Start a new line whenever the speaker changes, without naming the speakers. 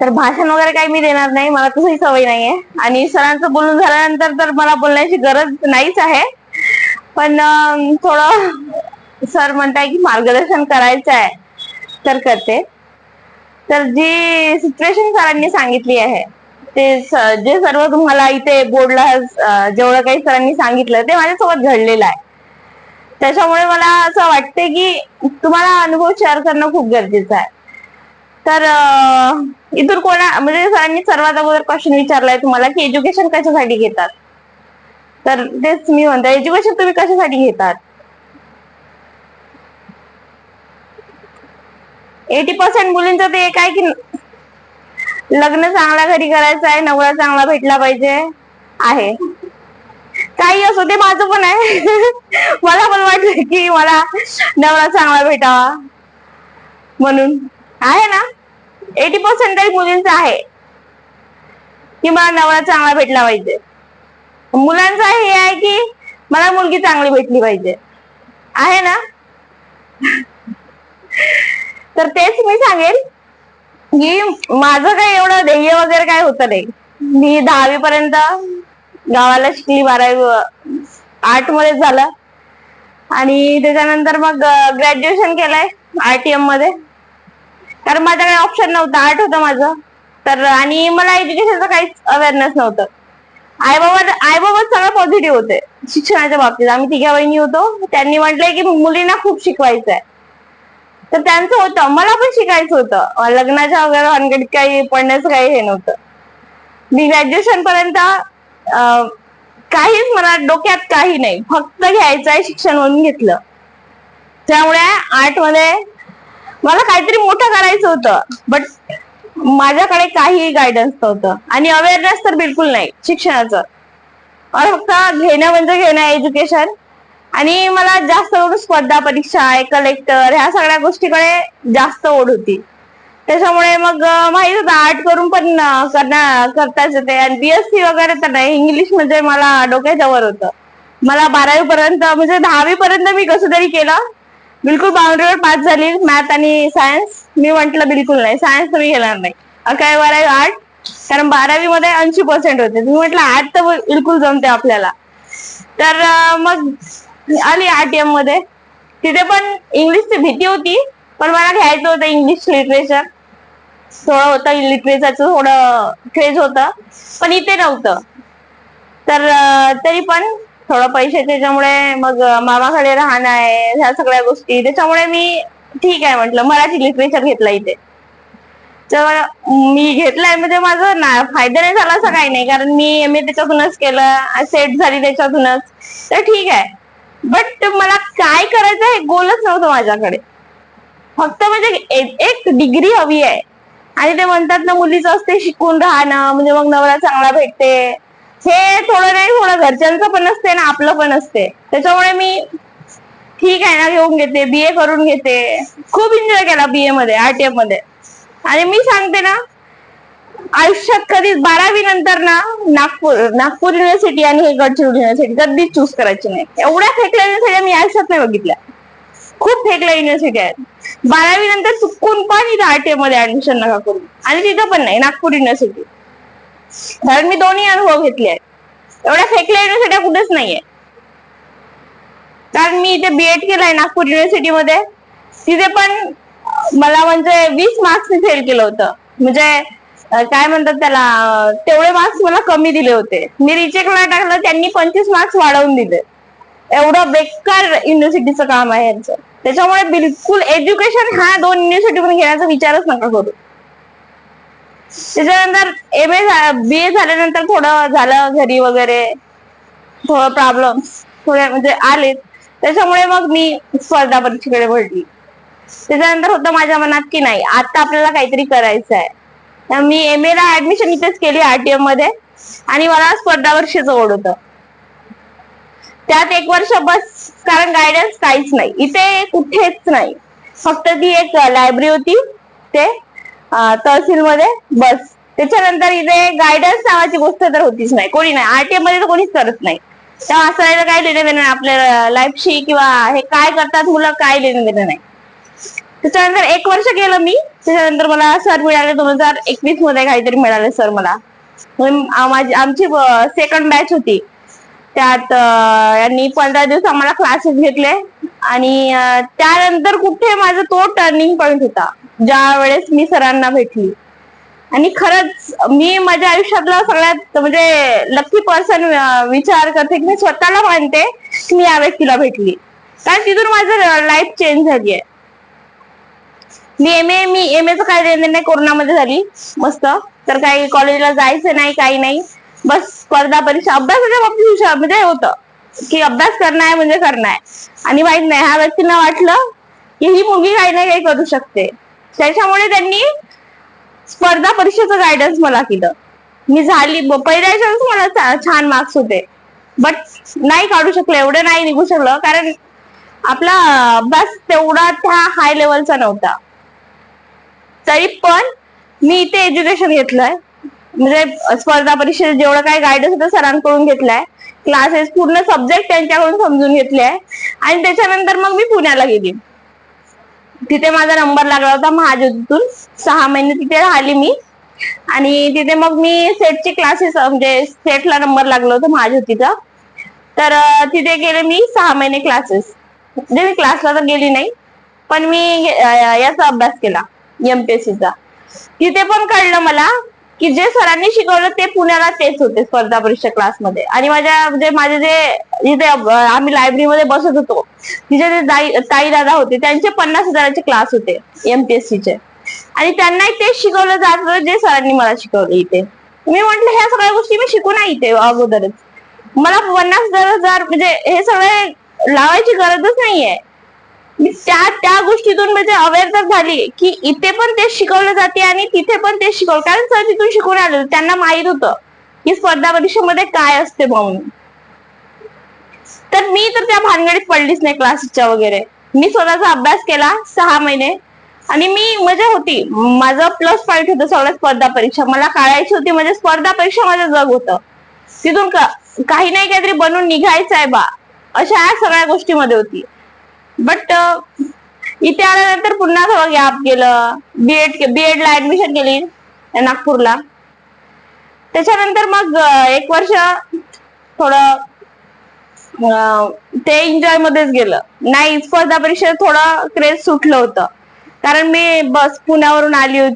तर भाषण वगैरे काही मी देणार नाही मला तसंही सवय नाहीये. आणि सरांचं बोलून झाल्यानंतर तर मला बोलण्याची गरज नाहीच आहे. पण थोडं सर म्हणताय की मार्गदर्शन करायचं आहे तर करते. तर जी सिच्युएशन सरांनी सांगितली आहे ते जे सर्व तुम्हाला इथे बोर्डला जेवढं काही सरांनी सांगितलं ते माझ्यासोबत घडलेलं आहे. त्याच्यामुळे मला असं वाटते की तुम्हाला अनुभव शेअर करणं खूप गरजेचं आहे. तर इथून कोणा म्हणजे सरांनी सर्वात अगोदर क्वेश्चन विचारलाय तुम्हाला की एज्युकेशन कशासाठी घेतात? तर तेच मी म्हणते एज्युकेशन तुम्ही कशासाठी घेतात? एटी पर्सेंट मुलींचं ते एक आहे की लग्न चांगल्या घरी करायचं आहे नवरा चांगला भेटला पाहिजे आहे. काही असो ते माझं पण आहे. मला पण वाटलं की मला नवरा चांगला भेटावा म्हणून. आहे ना? एटी पर्सेंट तरी मुलींचं आहे. की मला नवरा चांगला भेटला पाहिजे. मुलांचं हे आहे की मला मुलगी चांगली भेटली पाहिजे. आहे ना? तर तेच मी सांगेल की माझं काही एवढं ध्येय वगैरे काय होतं नाही. मी दहावी पर्यंत गावाला शिकली बारावी आर्टमध्ये झालं. आणि त्याच्यानंतर मग ग्रॅज्युएशन केलंय आरटीएममध्ये. कारण माझ्याकडे ऑप्शन नव्हतं आर्ट होतं माझं. तर आणि मला एज्युकेशनचं काहीच अवेअरनेस नव्हतं. आई बाबा आई बाबा सगळं पॉझिटिव्ह होते शिक्षणाच्या बाबतीत. आम्ही तिघ्या बहिणी होतो. त्यांनी म्हटलंय की मुलींना खूप शिकवायचं आहे तर त्यांचं होतं. मला पण शिकायचं होतं. लग्नाच्या वगैरे भानगडीत काही पडण्याचं काही हे नव्हतं. मी ग्रॅज्युएशन पर्यंत काहीच मला डोक्यात काही नाही. फक्त घ्यायचं आहे शिक्षण म्हणून घेतलं. त्यामुळे आर्टमध्ये मला काहीतरी मोठं करायचं होतं बट माझ्याकडे काहीही गायडन्स नव्हतं. आणि अवेअरनेस तर बिलकुल नाही शिक्षणाचं. मला फक्त घेणं म्हणजे घेणं एज्युकेशन आणि मला जास्त करून स्पर्धा परीक्षा कलेक्टर ह्या सगळ्या गोष्टीकडे जास्त ओढ होती. त्याच्यामुळे मग माहीत होतं आर्ट करून पण अं, करताच येते. आणि बीएससी वगैरे तर नाही इंग्लिश म्हणजे मला डोक्याच्या वर होतं. मला बारावी पर्यंत म्हणजे दहावी पर्यंत मी कसं तरी केलं. बिलकुल बाउंड्रीवर पास झाली मॅथ आणि सायन्स मी म्हंटल बिलकुल नाही. सायन्स तर मी घेणार नाही. अकरावी बारावी आर्ट कारण बारावी मध्ये ऐंशी पर्सेंट होते. मी म्हटलं आर्ट तर बिलकुल जमते आपल्याला. तर मग आली आर टी एममध्ये. तिथे पण इंग्लिशची भीती होती. पण मला घ्यायचं होतं इंग्लिश लिटरेचर थोडं होतं लिटरेचरचं थोडं क्रेज होतं. पण इथे नव्हतं. तर तरी पण थोडं पैशाच्या त्याच्यामुळे मग मामाकडे राहणं आहे ह्या सगळ्या गोष्टी. त्याच्यामुळे मी ठीक आहे म्हटलं. मराठी लिटरेचर घेतलं इथे. तर मी घेतलाय म्हणजे माझं ना फायदा नाही झाला असं काही नाही. कारण मी एम ए त्याच्यातूनच केलं सेट झाली त्याच्यातूनच. तर ठीक आहे. बट मला काय करायचं हे गोलच नव्हतं माझ्याकडे. फक्त म्हणजे एक डिग्री हवी आहे. आणि ते म्हणतात ना मुलीचं असते शिकून राहणं. म्हणजे मग नवरा चांगला भेटते. हे थोडं नाही थोडं घरच्यांचं पण असते ना आपलं पण असते. त्याच्यामुळे मी ठीक आहे ना घेऊन घेते बीए करून घेते. खूप एन्जॉय केला बीए मध्ये आरटीएफमध्ये. आणि मी सांगते ना आयुष्यात कधी बारावी नंतर ना नागपूर नागपूर युनिव्हर्सिटी आणि हे गडचिरोली युनिव्हर्सिटी कधीच चूज करायची नाही. एवढ्या फेकल्या युनिव्हर्सिटी मी आयुष्यात नाही बघितल्या. खूप फेकल्या युनिव्हर्सिटी आहेत. बारावी नंतर चुकून पण इथं आरटीएफमध्ये ऍडमिशन नका करू. आणि तिथं पण नाही नागपूर युनिव्हर्सिटी कारण मी दोन्ही अनुभव घेतले आहेत. एवढ्या फेकल्या युनिव्हर्सिट्या कुठेच नाहीये. कारण मी इथे बीएड केलंय नागपूर युनिव्हर्सिटी मध्ये. तिथे पण मला म्हणजे वीस मार्क्स फेल केलं होतं. म्हणजे काय म्हणतात त्याला तेवढे मार्क्स मला कमी दिले होते. मी रिचेकला टाकलं त्यांनी पंचवीस मार्क्स वाढवून दिले. एवढं बेकार युनिव्हर्सिटीचं काम आहे यांचं. त्याच्यामुळे बिलकुल एज्युकेशन हा दोन युनिव्हर्सिटी मध्ये घेण्याचा विचारच नका करू. त्याच्यानंतर एम ए बी ए झाल्यानंतर थोडं झालं घरी वगैरे. थोडं प्रॉब्लेम थोडे म्हणजे आले त्याच्यामुळे मग मी स्पर्धा परीक्षेकडे वळली. त्याच्यानंतर होतं माझ्या मनात की नाही आता आपल्याला काहीतरी करायचं आहे तर मी एम ए ला ऍडमिशन इथेच केली आरटीएममध्ये. आणि मला स्पर्धा परीक्षेचं ओढ होतं. त्यात एक वर्ष बस कारण गायडन्स काहीच नाही. इथे कुठेच नाही. फक्त ती एक लायब्ररी होती ते तहसील मध्ये बस. त्याच्यानंतर इथे गायडन्स नावाची गोष्ट तर होतीच नाही. कोणी नाही. आरटीएममध्ये तर कोणीच करत नाही. त्या असं काय लिहिणं देणं नाही आपल्या लाईफशी किंवा हे काय करतात मुलं काय लिहिणं देणं नाही. त्याच्यानंतर एक वर्ष गेलं मी. त्याच्यानंतर मला सर मिळाले. दोन हजार एकवीसमध्ये काहीतरी मिळाले सर मला. माझी आमची सेकंड बॅच होती. त्यात यांनी पंधरा दिवस आम्हाला क्लासेस घेतले. आणि त्यानंतर कुठे माझा तो टर्निंग पॉइंट होता. ज्या वेळेस मी सरांना भेटली. आणि खरंच मी माझ्या आयुष्यातला सगळ्यात म्हणजे लकी पर्सन विचार करते की मी स्वतःला मानते की मी या व्यक्तीला भेटली. कारण तिथून माझं लाईफ चेंज झाली आहे मी एम ए मी एम एचं काय देणं नाही कोरोनामध्ये झाली मस्त. तर काही कॉलेजला जायचं नाही काही नाही. बस स्पर्धा परीक्षा अभ्यासाच्या बाबतीत हुशार म्हणजे होतं की अभ्यास करणं आहे म्हणजे करणं आहे आणि माहीत नाही ह्या व्यक्तींना वाटलं की ही मुलगी काही ना काही करू शकते. त्याच्यामुळे त्यांनी स्पर्धा परीक्षेचं गायडन्स मला केलं मी झाली पहिल्या मला छान मार्क्स होते. बट नाही काढू शकले एवढं नाही निघू शकलं. कारण आपला अभ्यास तेवढा त्या हाय लेवलचा नव्हता. तरी पण मी इथे एज्युकेशन घेतलंय. म्हणजे स्पर्धा परीक्षेत जेवढं काही गायडन्स होतं सरांकडून घेतलाय. क्लासेस पूर्ण सब्जेक्ट त्यांच्याकडून समजून घेतले. आहे आणि त्याच्यानंतर मग मी पुण्याला गेली. तिथे माझा नंबर लागला होता महाज्योतीतून. सहा महिने तिथे राहिली मी. आणि तिथे मग मी सेटचे क्लासेस म्हणजे सेटला नंबर लागला होता महाज्योतीचा. तर तिथे गेले मी सहा महिने क्लासेस म्हणजे मी क्लासला तर गेली नाही पण मी याचा अभ्यास केला एमपीएससीचा तिथे पण कळलं मला की जे सरांनी शिकवलं ते पुण्याला तेच होते स्पर्धा परीक्षा क्लासमध्ये आणि माझ्या म्हणजे माझे जे जिथे आम्ही लायब्ररीमध्ये बसत होतो तिथे जे ताई दादा होते त्यांचे पन्नास हजाराचे क्लास होते एमपीएससीचे आणि त्यांनाही तेच शिकवलं जात होतं जे सरांनी मला शिकवलं इथे. मी म्हंटल ह्या सगळ्या गोष्टी मी शिकू नाही इथे अगोदरच. मला पन्नास हजार हजार म्हणजे हे सगळे लावायची गरजच नाहीये. मी त्या त्या गोष्टीतून म्हणजे अवेअर तर झाली की इथे पण तेच शिकवलं जाते आणि तिथे पण तेच शिकवलं. कारण सर तिथून शिकून आले त्यांना माहीत होतं की स्पर्धा परीक्षेमध्ये काय असते म्हणून. तर मी तर त्या भानगडीत पडलीच नाही क्लासेसच्या वगैरे. मी स्वतःचा अभ्यास केला सहा महिने. आणि मी मजा होती. माझं प्लस पॉईंट होतं सगळ्या स्पर्धा परीक्षा. मला काढायची होती म्हणजे स्पर्धा परीक्षा माझं जग होतं. तिथून का- काही नाही काहीतरी बनून निघायचं आहे बा. अशा या सगळ्या गोष्टीमध्ये होती. बट uh, इथे आल्यानंतर पुन्हा थोडं गॅप गेलं. बीएड बीएड ला ऍडमिशन केली नागपूरला. त्याच्यानंतर मग एक वर्ष थोडं ते एन्जॉय मध्येच गेलं. नाही स्पर्धा परीक्षेत थोडं क्रेज सुटलं होतं. कारण मी बस पुण्यावरून आली होती.